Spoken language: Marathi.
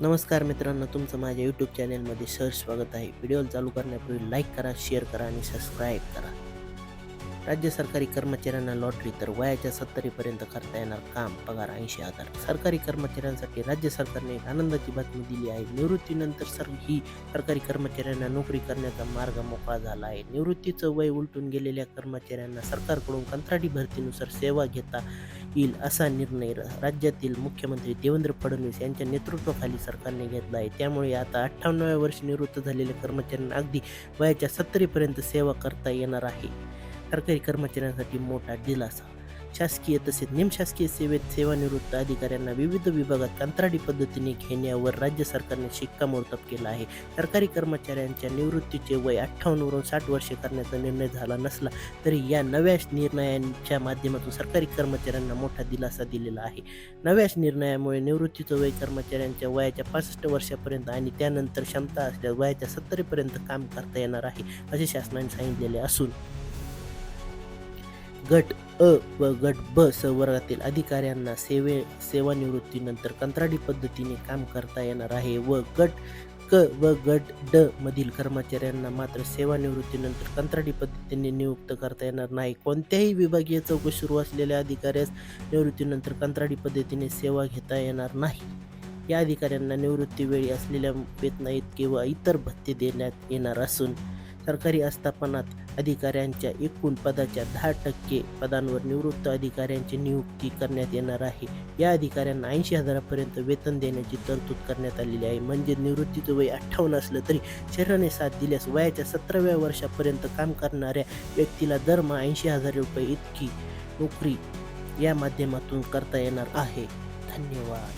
नमस्कार मित्रांनो तुमचं माझ्या यूट्यूब चॅनलमध्ये सर स्वागत आहे. व्हिडिओ चालू करण्यापूर्वी लाईक करा शेअर करा आणि सबस्क्राईब करा. राज्य सरकारी कर्मचाऱ्यांना लॉटरी तर वयाच्या सत्तरीपर्यंत करता येणार काम पगार ऐंशी हजार. सरकारी कर्मचाऱ्यांसाठी राज्य सरकारने एक आनंदाची बातमी दिली आहे. निवृत्तीनंतर सर ही सरकारी कर्मचाऱ्यांना नोकरी करण्याचा मार्ग मोकळा झाला आहे. निवृत्तीचं वय उलटून गेलेल्या कर्मचाऱ्यांना सरकारकडून कंत्राटी भरतीनुसार सेवा घेता येईल असा निर्णय र- राज्यातील मुख्यमंत्री देवेंद्र फडणवीस यांच्या नेतृत्वाखाली सरकारने घेतला आहे. त्यामुळे आता अठ्ठावन्नाव्या वर्षी निवृत्त झालेल्या कर्मचाऱ्यांना अगदी वयाच्या सत्तरीपर्यंत सेवा करता येणार आहे. सरकारी कर्मचाऱ्यांसाठी मोठा दिलासा. शासकीय तसेच निमशासकीय सेवेत सेवानिवृत्त अधिकाऱ्यांना विविध विभागात कंत्राटी पद्धतीने घेण्यावर राज्य सरकारने शिक्कामोर्तब केला आहे. सरकारी कर्मचाऱ्यांच्या निवृत्तीचे वय अठ्ठावन्नवरून साठ वर्षे करण्याचा निर्णय झाला नसला तरी या नव्या निर्णयांच्या माध्यमातून सरकारी कर्मचाऱ्यांना मोठा दिलासा दिलेला आहे. नव्या निर्णयामुळे निवृत्तीचं वय कर्मचाऱ्यांच्या वयाच्या पासष्ट वर्षापर्यंत आणि त्यानंतर क्षमता असल्यास वयाच्या सत्तरीपर्यंत काम करता येणार आहे असे शासनाने सांगितलेले असून गट अ व गट ब स वर्गातील अधिकाऱ्यांना सेवे सेवानिवृत्तीनंतर कंत्राटी पद्धतीने काम करता येणार आहे व गट क व गट ड मधील कर्मचाऱ्यांना मात्र सेवानिवृत्तीनंतर कंत्राटी पद्धतीने नियुक्त करता येणार नाही. कोणत्याही विभागीय चौकशी सुरू असलेल्या अधिकाऱ्यास निवृत्तीनंतर कंत्राटी पद्धतीने सेवा घेता येणार नाही. या अधिकाऱ्यांना निवृत्तीवेळी असलेल्या वेतना इतके व इतर भत्ते देण्यात येणार असून सरकारी आस्थापनात अधिकाऱ्यांच्या एकूण पदाच्या दहा टक्के पदांवर निवृत्त अधिकाऱ्यांची नियुक्ती करण्यात येणार आहे. या अधिकाऱ्यांना ऐंशी हजारापर्यंत वेतन देण्याची तरतूद करण्यात आलेली आहे. म्हणजे निवृत्तीचं वय अठ्ठावन्न असलं तरी शरीराने साथ दिल्यास वयाच्या सतराव्या वर्षापर्यंत काम करणाऱ्या व्यक्तीला दरमहा ऐंशी हजार रुपये इतकी नोकरी या माध्यमातून करता येणार आहे. धन्यवाद.